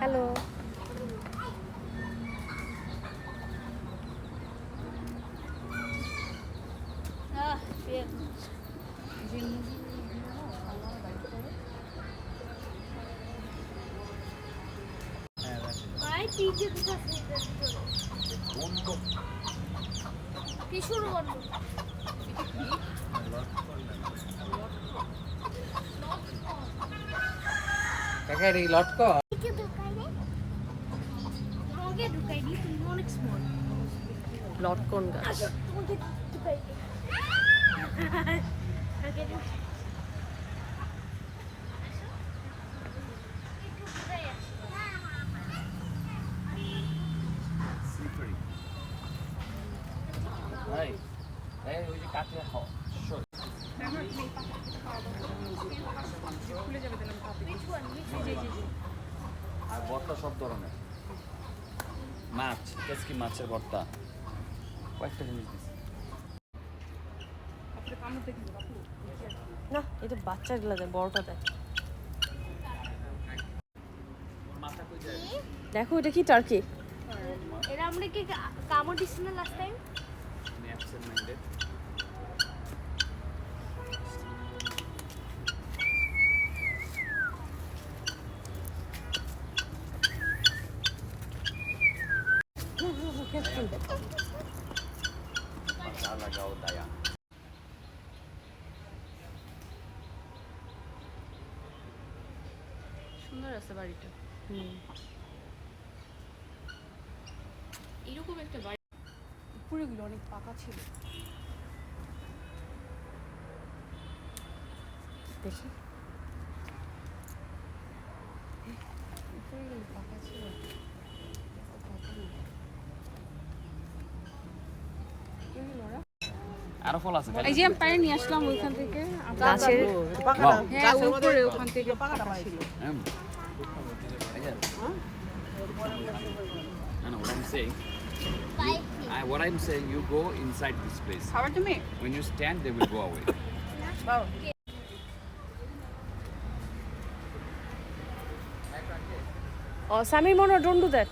Hello. ভাই পিছে কোথাও কি শুরু করব কাকা লটক Which one? আর ভর্তা সব ধরনের। মাছ কেসকি মাছের ভর্তা। কয়েকটা জিনিস দিছি। না এটা বাচ্চাগুলো দেয় বড়টা দেয়। মাথা কই যায় দেখো এটা কি টার্কি? এরা আমরা কি কামড় না লাস্ট টাইম আছে বাড়িটা হুম। এরকম একটা বাড়ি। উপরেগুলো অনেক পাকা ছিল। দেখি। উপরেগুলো পাকা ছিল। আরও ফল আছে এই যে আমি পায়ে নিয়ে আসলাম ওইখান থেকে। গাছের হ্যাঁ উপরে ওখান থেকে পাকা ছিল। again. No, no, what I'm saying. You, I, what I'm saying, you go inside this place. How to me? When you stand, they will go away. wow. Oh, Sami Mono, don't do that.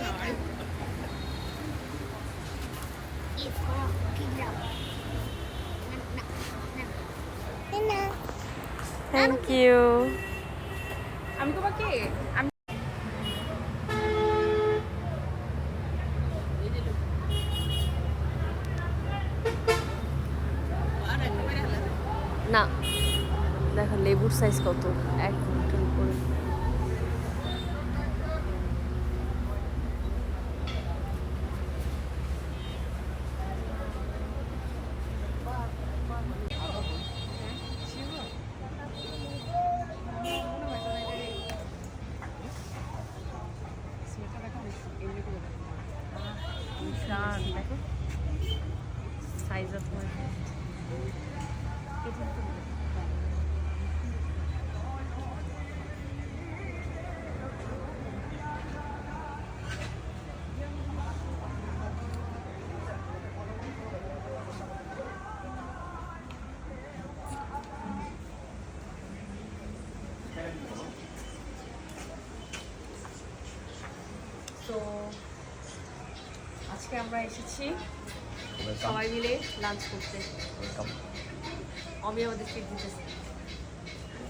না It's all kingdom. Na, na, na. Thank you. আমি তোমাকে আমি না দেখো লেবুর size কত এক মিনিটের উপরে বিশাল দেখো সাইজ অফ মাই আমরা এসেছি সবাই মিলে লাঞ্চ করতে। অমি আমাদের ট্রিট দিতেছে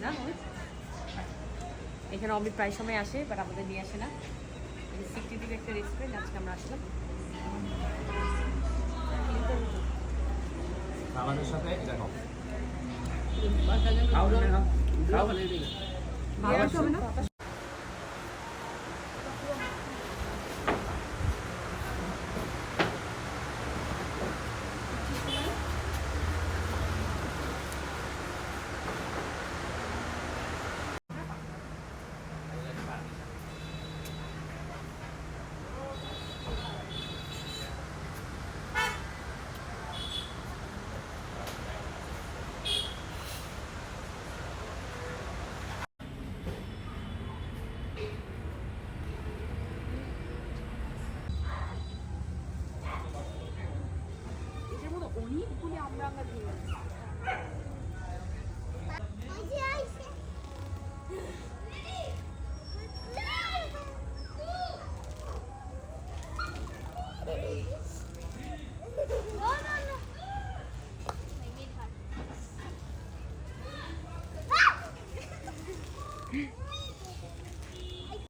না এখানে অমি প্রায় সময় আসে বাট আমাদের নিয়ে আসে না। সিকটিভির একটা রেস্টুরেন্ট আজকে আমরা আসলাম। আমাদের সাথে দেখো